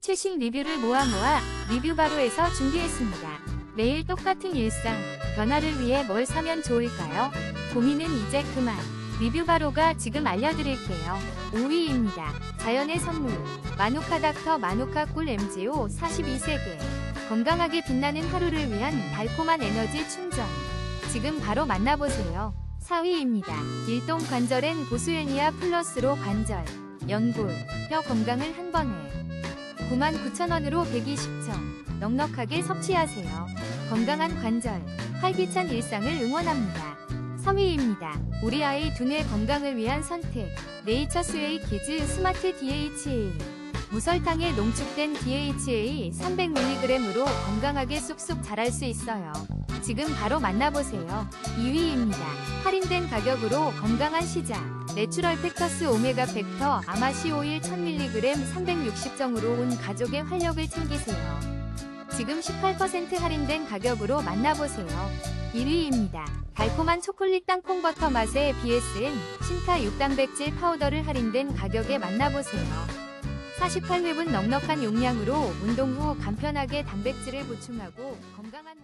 최신 리뷰를 모아 모아 리뷰 바로에서 준비했습니다. 매일 똑같은 일상, 변화를 위해 뭘 사면 좋을까요? 고민은 이제 그만. 리뷰 바로가 지금 알려드릴게요. 5위입니다. 자연의 선물. 마누카 닥터 마누카 꿀 MGO 42세계. 건강하게 빛나는 하루를 위한 달콤한 에너지 충전. 지금 바로 만나보세요. 4위입니다. 일동 관절엔 보스웰니아 플러스로 관절, 연골, 뼈 건강을 한 번에 99,000원으로 120점 넉넉하게 섭취하세요. 건강한 관절, 활기찬 일상을 응원합니다. 3위입니다. 우리 아이 두뇌 건강을 위한 선택 네이처 스웨이 키즈 스마트 DHA 무설탕에 농축된 DHA 300mg으로 건강하게 쑥쑥 자랄 수 있어요. 지금 바로 만나보세요. 2위입니다. 할인된 가격으로 건강한 시작. 내추럴 팩터스 오메가 팩터 아마시 오일 1000mg 360정으로 온 가족의 활력을 챙기세요. 지금 18% 할인된 가격으로 만나보세요. 1위입니다. 달콤한 초콜릿 땅콩 버터 맛의 BSN 신타 6단백질 파우더를 할인된 가격에 만나보세요. 48회분 넉넉한 용량으로 운동 후 간편하게 단백질을 보충하고 건강한